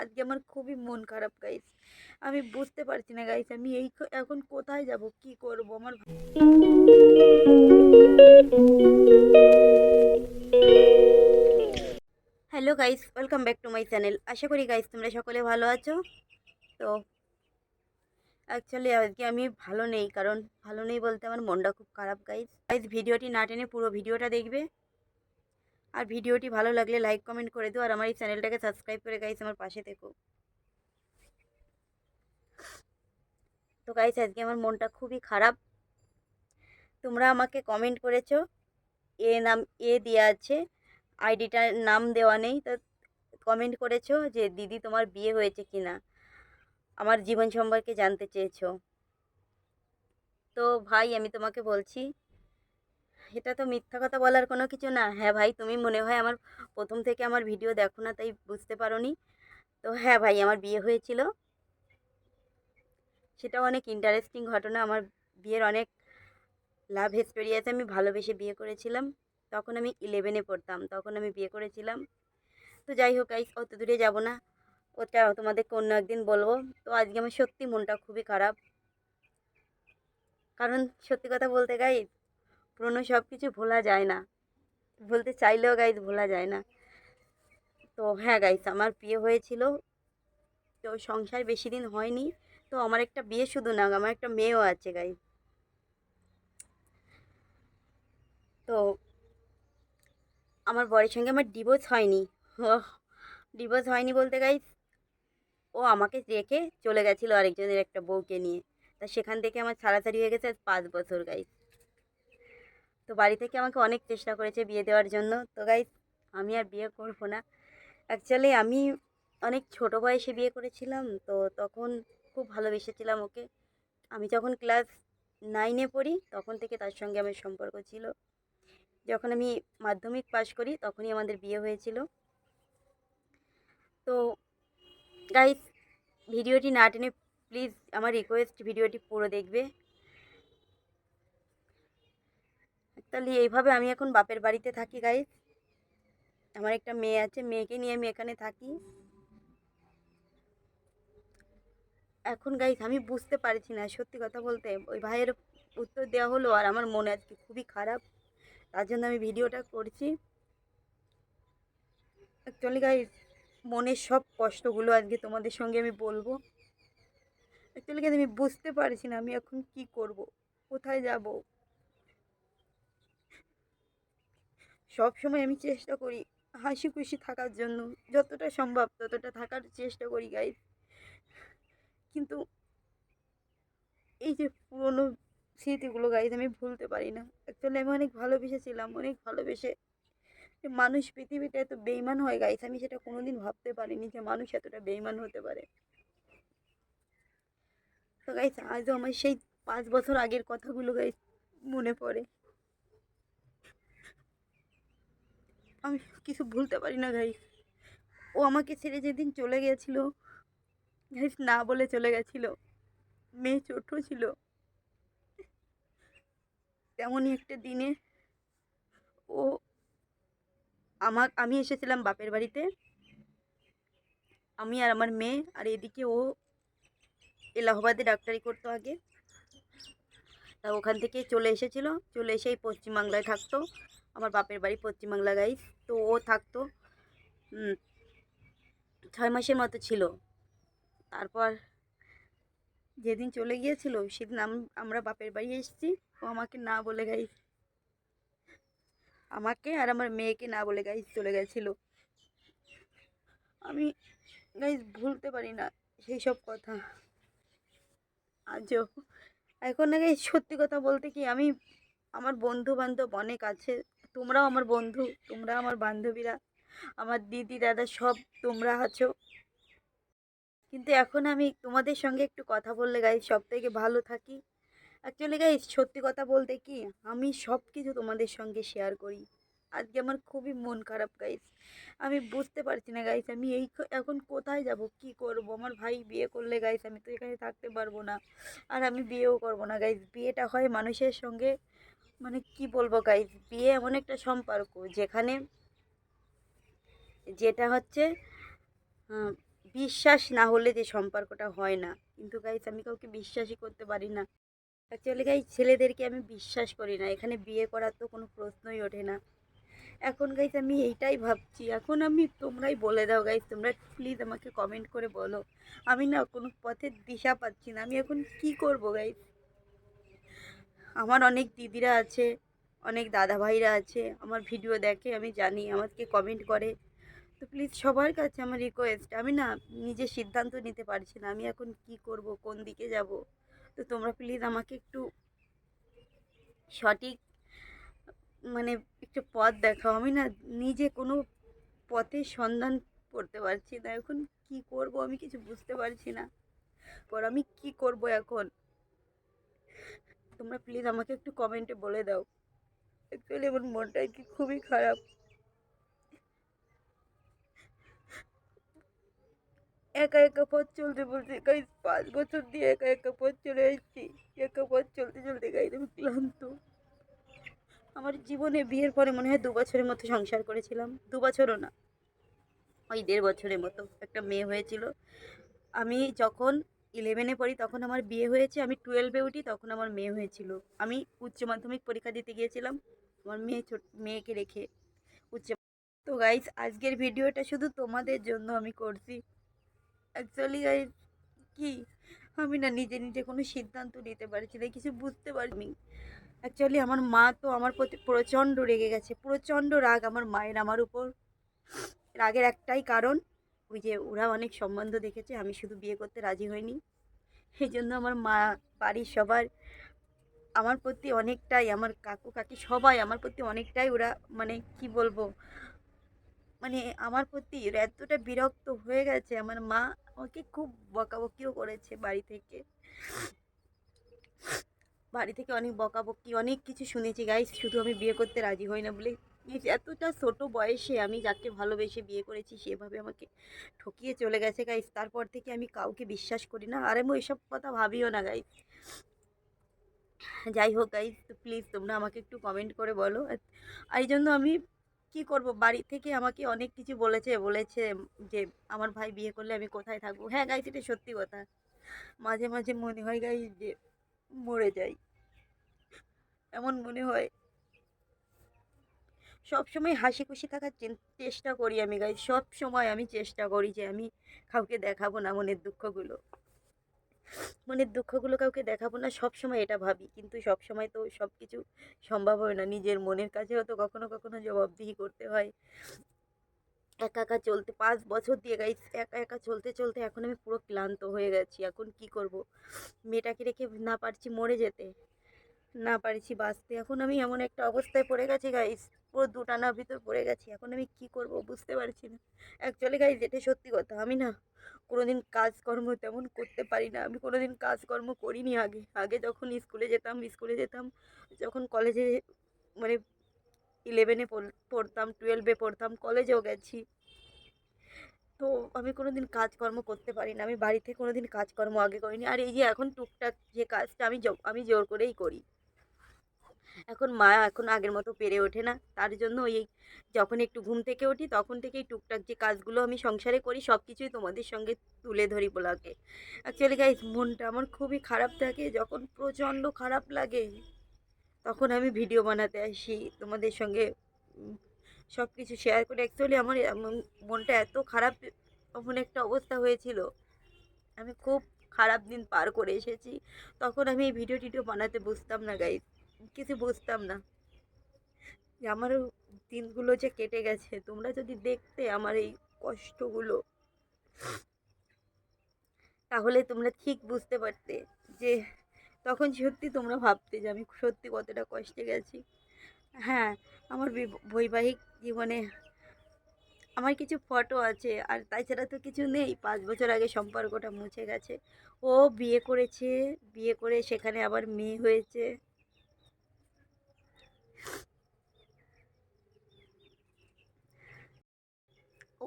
আজকে আমার খুবই মন খারাপ গাইস আমি বুঝতে পারছি না গাইস আমি এই এখন কোথায় যাব, কি করব? আমার hello guys welcome back to my channel আশা করি গাইস তোমরা সকলে ভালো আছো। তো অ্যাকচুয়ালি আজকে আমি ভালো নেই, কারণ ভালো নেই বলতে আমার মনটা খুব খারাপ গাইস গাইস ভিডিওটি না টেনে পুরো ভিডিওটা দেখবে। আর ভিডিওটি ভালো লাগলে লাইক, কমেন্ট করে দিও। আর আমার এই চ্যানেলটাকে সাবস্ক্রাইব করে গাইস আমার পাশে থেকো। তো গাইস আজকে আমার মনটা খুবই খারাপ। তোমরা আমাকে কমেন্ট করেছ, এ নাম, এ দেওয়া আছে, আইডিটার নাম দেওয়া নেই। তো কমেন্ট করেছ যে, দিদি, তোমার বিয়ে হয়েছে কি না আমার জীবন সম্পর্কে জানতে চেয়েছো। তো ভাই, আমি তোমাকে বলছি এটা তো মিথ্যা কথা বলার কোনো কিছু না। হ্যাঁ ভাই, তুমি মনে হয় আমার প্রথম থেকে আমার ভিডিও দেখো না, তাই বুঝতে পারোনি। তো হ্যাঁ ভাই, আমার বিয়ে হয়েছিল। সেটা অনেক ইন্টারেস্টিং ঘটনা। আমার বিয়ের অনেক লাভ হিস্টোরি আছে আমি ভালোবেসে বিয়ে করেছিলাম। তখন আমি ইলেভেনে পড়তাম, তখন আমি বিয়ে করেছিলাম। তো যাই হোক গাইস অত দূরে যাব না। ওটা তোমাদেরকে অন্য একদিন বলব। তো আজকে আমার সত্যি মনটা খুবই খারাপ। কারণ সত্যি কথা বলতে গাই পুরনো সব কিছু ভোলা যায় না। বলতে চাইলেও গাইজ ভোলা যায় না। তো হ্যাঁ গাইস আমার বিয়ে হয়েছিল। তো সংসার বেশি দিন হয়নি। তো আমার একটা বিয়ে শুধু না, আমার একটা মেয়েও আছে গাই তো আমার বরের সঙ্গে আমার ডিভোর্স হয়নি। ডিভোর্স হয়নি বলতে গাইস ও আমাকে রেখে চলে গেছিল আরেকজনের একটা বউকে নিয়ে। তা সেখান থেকে আমার ছাড়াছাড়ি হয়ে গেছে পাঁচ বছর গাইস তো বাড়ি থেকে আমাকে অনেক চেষ্টা করেছে বিয়ে দেওয়ার জন্য। তো গাইস আমি আর বিয়ে করব না। অ্যাকচুয়ালি আমি অনেক ছোট বয়সে বিয়ে করেছিলাম, তো তখন খুব ভালোবেসেছিলাম ওকে। আমি যখন ক্লাস নাইনে পড়ি, তখন থেকে তার সঙ্গে আমার সম্পর্ক ছিল। যখন আমি মাধ্যমিক পাশ করি, তখনই আমাদের বিয়ে হয়েছিল। তো গাইস ভিডিওটি না টেনে প্লিজ আমার রিকোয়েস্ট ভিডিওটি পুরো দেখবে। তাহলে এইভাবে আমি এখন বাপের বাড়িতে থাকি গাইস আমার একটা মেয়ে আছে, মেয়েকে নিয়ে আমি এখানে থাকি। এখন গাইস আমি বুঝতে পারছি না, সত্যি কথা বলতে। ওই ভাইয়ের উত্তর দেওয়া হলো আর আমার মনে আজকে খুবই খারাপ। তার জন্য আমি ভিডিওটা করছি। অ্যাকচুয়ালি গাইস মনের সব কষ্টগুলো আজকে তোমাদের সঙ্গে আমি বলব। অ্যাকচুয়ালি গাইস আমি বুঝতে পারছি না আমি এখন কি করব, কোথায় যাব। সব সময় আমি চেষ্টা করি হাসি খুশি থাকার জন্য। যতটা সম্ভব ততটা থাকার চেষ্টা করি গাইস কিন্তু এই যে পুরনো স্মৃতিগুলো গাইজ আমি ভুলতে পারি না। অ্যাকচুয়ালি আমি অনেক ভালোবেসেছিলাম, অনেক ভালোবেসে মানুষ পৃথিবীতে এত বেইমান হয় গাইজ আমি সেটা কোনোদিন ভাবতে পারিনি যে মানুষ এতটা বেইমান হতে পারে। তো গাইজ আজও আমার সেই পাঁচ বছর আগের কথাগুলো গাইজ মনে পড়ে। আমি কিছু ভুলতে পারি না গাইজ ও আমাকে ছেড়ে যেদিন চলে গেছিল গাইজ না বলে চলে গেছিল। মেয়ে ছোট ছিল। তেমনই একটা দিনে ও আমার, আমি এসেছিলাম বাপের বাড়িতে। আমি আর আমার মেয়ে, আর এদিকে ও এলাহাবাদে ডাক্তারি করতো আগে। তা ওখান থেকে চলে এসেছিল। চলে এসে এই পশ্চিমবাংলায় থাকতো। আমার বাপের বাড়ি পশ্চিমবাংলা গাইস তো ও থাকতো ছয় মাসের মতো ছিল। তারপর যেদিন চলে গিয়েছিল, সেদিন আমরা বাপের বাড়ি এসেছি। ও আমাকে না বলে গাইস আমাকে আর আমার মেয়েকে না বলে গাইস চলে গেছিল। আমি গাইস ভুলতে পারি না সেই সব কথা। আজও, এখন না গাইস সত্যি কথা বলতে কি, আমি, আমার বন্ধু বান্ধব অনেক আছে। তোমরাও আমার বন্ধু, তোমরা আমার বান্ধবীরা, আমার দিদি, দাদা সব তোমরা আছো। কিন্তু এখন আমি তোমাদের সঙ্গে একটু কথা বললে গাইজ সব থেকে ভালো থাকি। অ্যাকচুয়ালি গাইজ সত্যি কথা বলতে কি, আমি সব কিছু তোমাদের সঙ্গে শেয়ার করি। আজকে আমার খুবই মন খারাপ গাইজ আমি বুঝতে পারছি না গাইজ আমি এই এখন কোথায় যাব, কি করব? আমার ভাই বিয়ে করলে গাইজ আমি তো এখানে থাকতে পারব না। আর আমি বিয়েও করব না গাইজ বিয়েটা হয় মানুষের সঙ্গে মানে কি বলব গাইজ বিয়ে এমন একটা সম্পর্ক যেখানে যেটা হচ্ছে বিশ্বাস না হলে যে সম্পর্কটা হয় না। কিন্তু গাইস আমি কাউকে বিশ্বাসই করতে পারি না। অ্যাকচুয়ালি গাইস ছেলেদেরকে আমি বিশ্বাস করি না। এখানে বিয়ে করার তো কোনো প্রশ্নই ওঠে না। এখন গাইস আমি এইটাই ভাবছি। এখন আমি তোমরাই বলে দাও গাইস তোমরা প্লিজ আমাকে কমেন্ট করে বলো। আমি না কোনো পথের দিশা পাচ্ছি না। আমি এখন কি করব গাইস আমার অনেক দিদিরা আছে, অনেক দাদা ভাইরা আছে, আমার ভিডিও দেখে, আমি জানি, আমাকে কমেন্ট করে। তো প্লিজ সবার কাছে আমার রিকোয়েস্ট আমি না নিজে সিদ্ধান্ত নিতে পারছি না, আমি এখন কি করব, কোন দিকে যাব? তো তোমরা প্লিজ আমাকে একটু সঠিক মানে একটু পথ দেখাও। আমি না নিজে কোনো পথের সন্ধান করতে পারছি না, এখন কি করব আমি কিছু বুঝতে পারছি না। পর আমি কি করব এখন? তোমরা প্লিজ আমাকে একটু কমেন্টে বলে দাও। অ্যাকচুয়ালি আমার মনটা কি খুবই খারাপ। একা একা পথ চলতে বলতে গাইজ পাঁচ বছর দিয়ে একা একা পথ চলে এসেছি। একা পথ চলতে চলতে গাইজ আমি ক্লান্ত। আমার জীবনে বিয়ের পরে মনে হয় দু বছরের মতো সংসার করেছিলাম। দু বছরও না, ওই দেড় বছরের মতো একটা মেয়ে হয়েছিল। আমি যখন ইলেভেনে পড়ি, তখন আমার বিয়ে হয়েছে, আমি টুয়েলভে উঠি, তখন আমার মেয়ে হয়েছিল। আমি উচ্চ মাধ্যমিক পরীক্ষা দিতে গিয়েছিলাম, আমার মেয়ে ছোট, মেয়েকে রেখে উচ্চ তো গাইজ আজকের ভিডিওটা শুধু তোমাদের জন্য আমি করছি। অ্যাকচুয়ালি গাইজ কি? আমি না নিজে নিজে কোনো সিদ্ধান্ত নিতে পারছি না, কিছু বুঝতে পারিনি। অ্যাকচুয়ালি আমার মা তো আমার প্রতি প্রচণ্ড রেগে গেছে, প্রচণ্ড রাগ আমার মায়ের, আমার উপর। রাগের একটাই কারণ ওই যে ওরা অনেক সম্বন্ধ দেখেছে, আমি শুধু বিয়ে করতে রাজি হইনি। সেই জন্য আমার মা, বাড়ির সবার, আমার প্রতি অনেকটাই, আমার কাকু, কাকি সবাই আমার প্রতি অনেকটাই ওরা মানে কি বলব মানে আমার প্রতি ওরা এতটা বিরক্ত হয়ে গেছে। আমার মা আমাকে খুব বকাবকিও করেছে বাড়ি থেকে। বাড়ি থেকে অনেক বকাবকি, অনেক কিছু শুনেছি, গাইস, শুধু আমি বিয়ে করতে রাজি হই না বলে এতটা ছোট বয়সে আমি যাকে ভালোবেসে বিয়ে করেছি সেভাবে আমাকে ঠকিয়ে চলে গেছে গাইস তারপর থেকে আমি কাউকে বিশ্বাস করি না। আর আমি ওইসব কথা ভাবিও না গাইস যাই হোক গাইস তো প্লিজ তোমরা আমাকে একটু কমেন্ট করে বলো। আর এই জন্য আমি কি করব? বাড়ি থেকে আমাকে অনেক কিছু বলেছে বলেছে যে আমার ভাই বিয়ে করলে আমি কোথায় থাকব। হ্যাঁ গাইস এটা সত্যি কথা। মাঝে মাঝে মনে হয় গাইস যে মরে যাই। এমন মনে হয়। সব সময় হাসি খুশি থাকার চেষ্টা করি আমি গাই সব সময় আমি চেষ্টা করি যে আমি কাউকে দেখাবো না মনের দুঃখগুলো। মনের দুঃখগুলো কাউকে দেখাবো না সব সময় এটা ভাবি। কিন্তু সব সময় তো সব কিছু সম্ভব হয় না। নিজের মনের কাছেও তো কখনো কখনো জবাবদিহি করতে হয়। একা একা চলতে, পাঁচ বছর দিয়ে গাই একা একা চলতে চলতে এখন আমি পুরো ক্লান্ত হয়ে গেছি। এখন কি করব? মেয়েটাকে রেখে না পারছি মরে যেতে। না পারছি বাঁচতে। এখন আমি এমন একটা অবস্থায় পড়ে গেছি গাইস পুরো দুটানার ভিতর পড়ে গেছি। এখন আমি কি করব বুঝতে পারছি না। অ্যাকচুয়ালি গাইস এটা সত্যি কথা। আমি না কোনোদিন কাজকর্ম তেমন করতে পারি না। আমি কোনোদিন কাজকর্ম করিনি আগে। আগে যখন স্কুলে যেতাম স্কুলে যেতাম, যখন কলেজে মানে ইলেভেনে পড়তাম টুয়েলভে পড়তাম কলেজেও গেছি। তো আমি কোনো দিন কাজকর্ম করতে পারি না। আমি বাড়িতে কোনো দিন কাজকর্ম আগে করিনি। আর এই যে এখন টুকটাক যে কাজটা আমি আমি জোর করেই করি। এখন মা এখন আগের মতো পেরে ওঠে না। তার জন্য ওই যখন একটু ঘুম থেকে উঠি, তখন থেকেই টুকটাক যে কাজগুলো আমি সংসারে করি সব কিছুই তোমাদের সঙ্গে তুলে ধরি বলাকে অ্যাকচুয়ালি গাইজ মনটা আমার খুবই খারাপ থাকে। যখন প্রচণ্ড খারাপ লাগে, তখন আমি ভিডিও বানাতে আসি, তোমাদের সঙ্গে সব কিছু শেয়ার করে। অ্যাকচুয়ালি আমার মনটা এত খারাপ এমন একটা অবস্থা হয়েছিল। আমি খুব খারাপ দিন পার করে এসেছি। তখন আমি এই ভিডিও টিডিও বানাতে বুঝতাম না গাইজ কিছু বুঝতাম না। যে আমারও দিনগুলো যে কেটে গেছে, তোমরা যদি দেখতে আমার এই কষ্টগুলো, তাহলে তোমরা ঠিক বুঝতে পারতে যে তখন সত্যি তোমরা ভাবতে যে আমি সত্যি কতটা কষ্টে গেছি। হ্যাঁ আমার বিব- বৈবাহিক জীবনে আমার কিছু ফটো আছে, আর তাছাড়া তো কিছু নেই। পাঁচ বছর আগে সম্পর্কটা মুছে গেছে। ও বিয়ে করেছে, বিয়ে করে সেখানে আবার মেয়ে হয়েছে।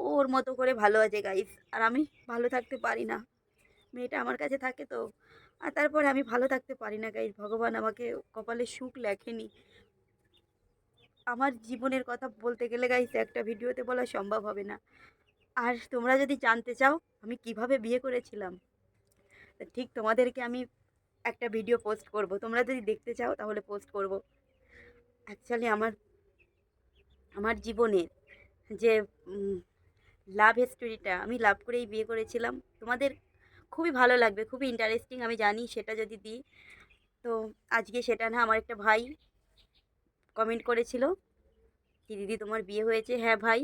ওর মতো করে ভালো আছে গাইস আর আমি ভালো থাকতে পারি না। মেয়েটা আমার কাছে থাকে তো। আর তারপরে আমি ভালো থাকতে পারি না গাইস ভগবান আমাকে কপালে সুখ লেখেনি। আমার জীবনের কথা বলতে গেলে গাইস একটা ভিডিওতে বলা সম্ভব হবে না। আর তোমরা যদি জানতে চাও, আমি কীভাবে বিয়ে করেছিলাম ঠিক তোমাদেরকে আমি একটা ভিডিও পোস্ট করব। তোমরা যদি দেখতে চাও, তাহলে পোস্ট করব। অ্যাকচুয়ালি আমার আমার জীবনের যে লাভ হিস্টোরিটা আমি লাভ করেই বিয়ে করেছিলাম। তোমাদের খুবই ভালো লাগবে, খুবই ইন্টারেস্টিং আমি জানি সেটা যদি দিই। তো আজকে সেটা না আমার একটা ভাই কমেন্ট করেছিল, কি দিদি তোমার বিয়ে হয়েছে? হ্যাঁ ভাই,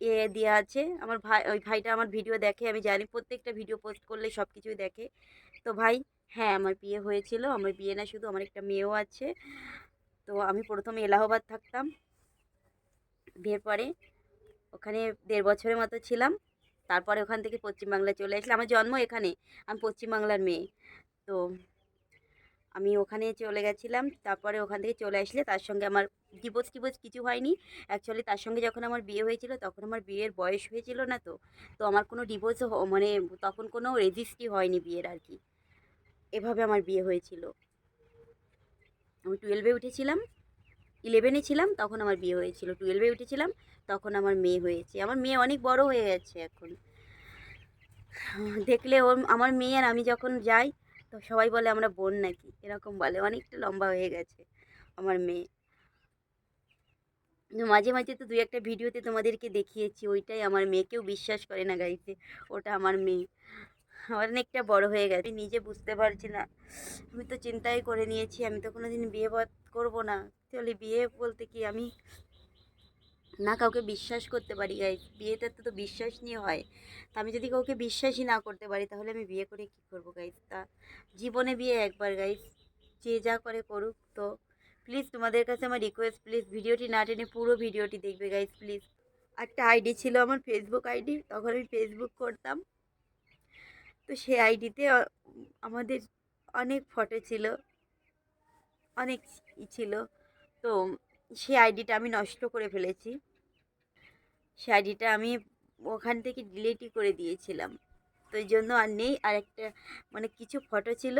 এ দেওয়া আছে। আমার ভাই, ওই ভাইটা আমার ভিডিও দেখে, আমি জানি প্রত্যেকটা ভিডিও পোস্ট করলে সব কিছুই দেখে। তো ভাই হ্যাঁ আমার বিয়ে হয়েছিল, আমার বিয়ে না শুধু আমার একটা মেয়েও আছে। তো আমি প্রথমে এলাহাবাদ থাকতাম। বিয়ের পরে ওখানে দেড় বছরের মতো ছিলাম। তারপরে ওখান থেকে পশ্চিমবাংলায় চলে আসলাম। আমার জন্ম এখানে। আমি পশ্চিমবাংলার মেয়ে। তো আমি ওখানে চলে গেছিলাম। তারপরে ওখান থেকে চলে আসলে তার সঙ্গে আমার ডিভোর্স টিভোর্স কিছু হয়নি। অ্যাকচুয়ালি তার সঙ্গে যখন আমার বিয়ে হয়েছিল, তখন আমার বিয়ের বয়স হয়েছিল না তো। তো আমার কোনো ডিভোর্সও মানে তখন কোনো রেজিস্ট্রি হয়নি বিয়ের আর কি। এভাবে আমার বিয়ে হয়েছিল। আমি টুয়েলভে উঠেছিলাম। ইলেভেনে ছিলাম, তখন আমার বিয়ে হয়েছিল। টুয়েলভে উঠেছিলাম। তখন আমার মেয়ে হয়েছে। আমার মেয়ে অনেক বড় হয়ে গেছে এখন। দেখলে ওর, আমার মেয়ে আর আমি যখন যাই, তো সবাই বলে আমরা বোন নাকি? এরকম বলে। অনেকটা লম্বা হয়ে গেছে আমার মেয়ে। মাঝে মাঝে তো দুই একটা ভিডিওতে তোমাদেরকে দেখিয়েছি, ওইটাই আমার মেয়েকেও বিশ্বাস করে না গাড়িতে ওটা আমার মেয়ে। আমার অনেকটা বড় হয়ে গেছে। নিজে বুঝতে পারছি না। আমি তো চিন্তাই করে নিয়েছি, আমি তো কোনো দিন বিয়ে করব না। চলে বিয়ে বলতে কি আমি না কাউকে বিশ্বাস করতে পারি গাই বিয়েতে তো তো বিশ্বাস নিয়ে হয়। তা আমি যদি কাউকে বিশ্বাসই না করতে পারি, তাহলে আমি বিয়ে করে কি করব গাইস তা জীবনে বিয়ে একবার গাইস যে যা করে করুক তো। প্লিজ তোমাদের কাছে আমার রিকোয়েস্ট প্লিজ ভিডিওটি না টেনে পুরো ভিডিওটি দেখবে গাইস প্লিজ একটা আইডি ছিল আমার ফেসবুক আইডি তখন আমি ফেসবুক করতাম। তো সেই আইডিতে আমাদের অনেক ফটো ছিল। অনেক ছিল। তো সেই আইডিটা আমি নষ্ট করে ফেলেছি। সেই আইডিটা আমি ওখান থেকে ডিলিটই করে দিয়েছিলাম। তো এই জন্য আর নেই। আর একটা মানে কিছু ফটো ছিল,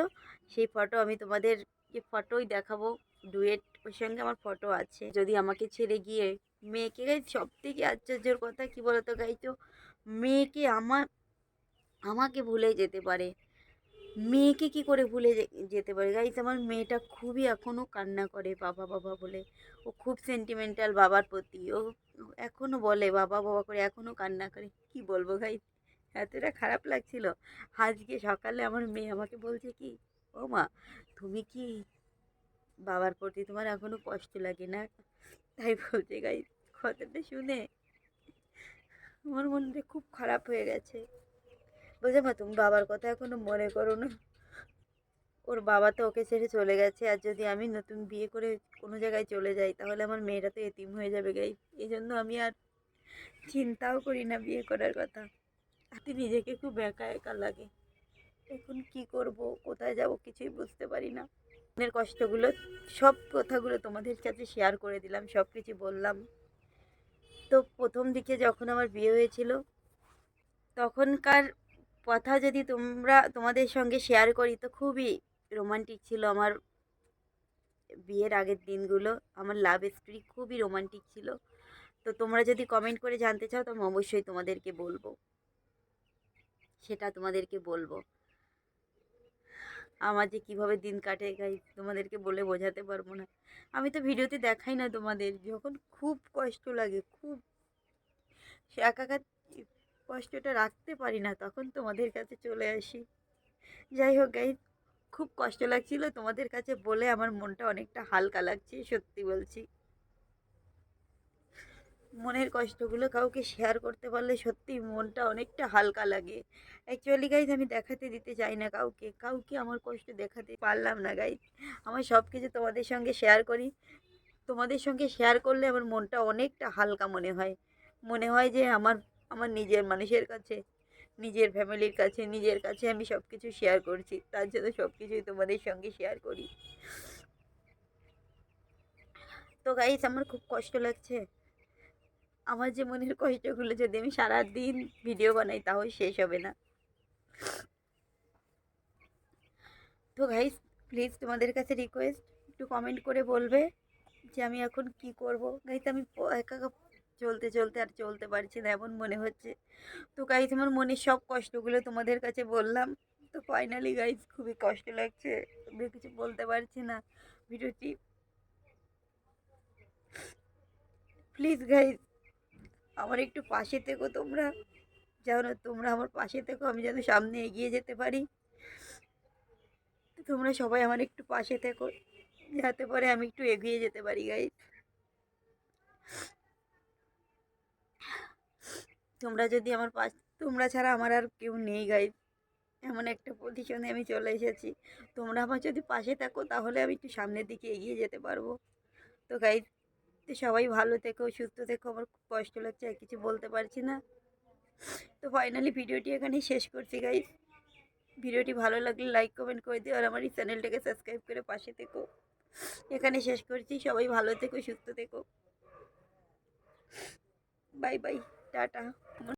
সেই ফটো আমি তোমাদের যে ফটোই দেখাবো ডুয়েট ওর সঙ্গে আমার ফটো আছে। যদি আমাকে ছেড়ে গিয়ে মেয়েকে গাই সব থেকে আশ্চর্যের কথা কী বলতো গাই তো মেয়েকে আমার আমাকে ভুলে যেতে পারে। মেয়েকে কি করে ভুলে যেতে পারে? গাইস আমার মেয়েটা খুবই এখনও কান্না করে বাবা বাবা বলে। ও খুব সেন্টিমেন্টাল বাবার প্রতি। ও এখনও বলে বাবা বাবা করে এখনও কান্না করে। কি বলব গাইস এতটা খারাপ লাগছিল। আজকে সকালে আমার মেয়ে আমাকে বলছে কি, ও মা, তুমি কি বাবার প্রতি তোমার এখনও কষ্ট লাগে না? তাই বলছে গাইস কথাটা শুনে। আমার মনটা খুব খারাপ হয়ে গেছে। বলছে, মা, তুমি বাবার কথা এখনও মনে করো না। ওর বাবা তো ওকে ছেড়ে চলে গেছে, আর যদি আমি নতুন বিয়ে করে কোনো জায়গায় চলে যাই, তাহলে আমার মেয়েটা তো এতিম হয়ে যাবে গাই। এই জন্য আমি আর চিন্তাও করি না বিয়ে করার কথা। হাতে নিজেকে খুব একা একা লাগে। এখন কি করব, কোথায় যাব কিছুই বুঝতে পারি না। মনের কষ্টগুলো, সব কথাগুলো তোমাদের কাছে শেয়ার করে দিলাম সব কিছু বললাম। তো প্রথম দিকে যখন আমার বিয়ে হয়েছিল, তখনকার কথা যদি তোমরা তোমাদের সঙ্গে শেয়ার করি তো খুবই রোমান্টিক ছিল আমার বিয়ের আগের দিনগুলো। আমার লাভ স্টোরি খুবই রোমান্টিক ছিল। তো তোমরা যদি কমেন্ট করে জানতে চাও তো আমি অবশ্যই তোমাদেরকে বলব। সেটা তোমাদেরকে বলব। আমার যে কীভাবে দিন কাটে গাই তোমাদেরকে বলে বোঝাতে পারব না। আমি তো ভিডিওতে দেখাই না তোমাদের, যখন খুব কষ্ট লাগে, খুব। সে একা একা কষ্টটা রাখতে পারি না, তখন তোমাদের কাছে চলে আসি। যাই হোক গাই খুব কষ্ট লাগছিল তোমাদের কাছে বলে, আমার মনটা অনেকটা হালকা লাগছে, সত্যি বলছি। মনের কষ্টগুলো কাউকে শেয়ার করতে পারলে সত্যি মনটা অনেকটা হালকা লাগে। অ্যাকচুয়ালি গাইজ আমি দেখাতে দিতে চাই না কাউকে কাউকে আমার কষ্ট দেখাতে পারলাম না গাইজ আমার সব কিছু তোমাদের সঙ্গে শেয়ার করি। তোমাদের সঙ্গে শেয়ার করলে আমার মনটা অনেকটা হালকা মনে হয়। মনে হয় যে আমার আমার নিজের মানুষের কাছে, নিজের ফ্যামিলির কাছে, নিজের কাছে আমি সব কিছু শেয়ার করছি। তার জন্য সব কিছুই তোমাদের সঙ্গে শেয়ার করি। তো গাইস আমার খুব কষ্ট লাগছে। আমার যে মনের কষ্টগুলো যদি আমি সারা দিন ভিডিও বানাই, তাও শেষ হবে না। তো গাইস প্লিজ তোমাদের কাছে রিকোয়েস্ট একটু কমেন্ট করে বলবে যে আমি এখন কি করব? গাইস আমি একা চলতে চলতে আর চলতে পারছি না, এমন মনে হচ্ছে। তো গাইজ আমার মনের সব কষ্টগুলো তোমাদের কাছে বললাম। তো ফাইনালি গাইজ খুবই কষ্ট লাগছে। কিছু বলতে পারছি না। ভিডিওটি প্লিজ গাইজ আমার একটু পাশে থেকো তোমরা। যেন তোমরা আমার পাশে থেকো, আমি যেন সামনে এগিয়ে যেতে পারি। তোমরা সবাই আমার একটু পাশে থেকো। যাতে পরে আমি একটু এগিয়ে যেতে পারি গাইজ তোমরা যদি আমার পাশ তোমরা ছাড়া আমার আর কেউ নেই গাইজ এমন একটা পজিশনে আমি চলে এসেছি। তোমরা আমার যদি পাশে থাকো, তাহলে আমি একটু সামনের দিকে এগিয়ে যেতে পারব। তো গাইজ তো সবাই ভালো থেকো, সুস্থ থেকো। আমার খুব কষ্ট লাগছে, আর কিছু বলতে পারছি না। তো ফাইনালি ভিডিওটি এখানেই শেষ করছি গাইজ ভিডিওটি ভালো লাগলে লাইক কমেন্ট করে দিও, আর আমার এই চ্যানেলটাকে সাবস্ক্রাইব করে পাশে থেকো। এখানে শেষ করছি। সবাই ভালো থেকো, সুস্থ থেকো। Bye bye tata.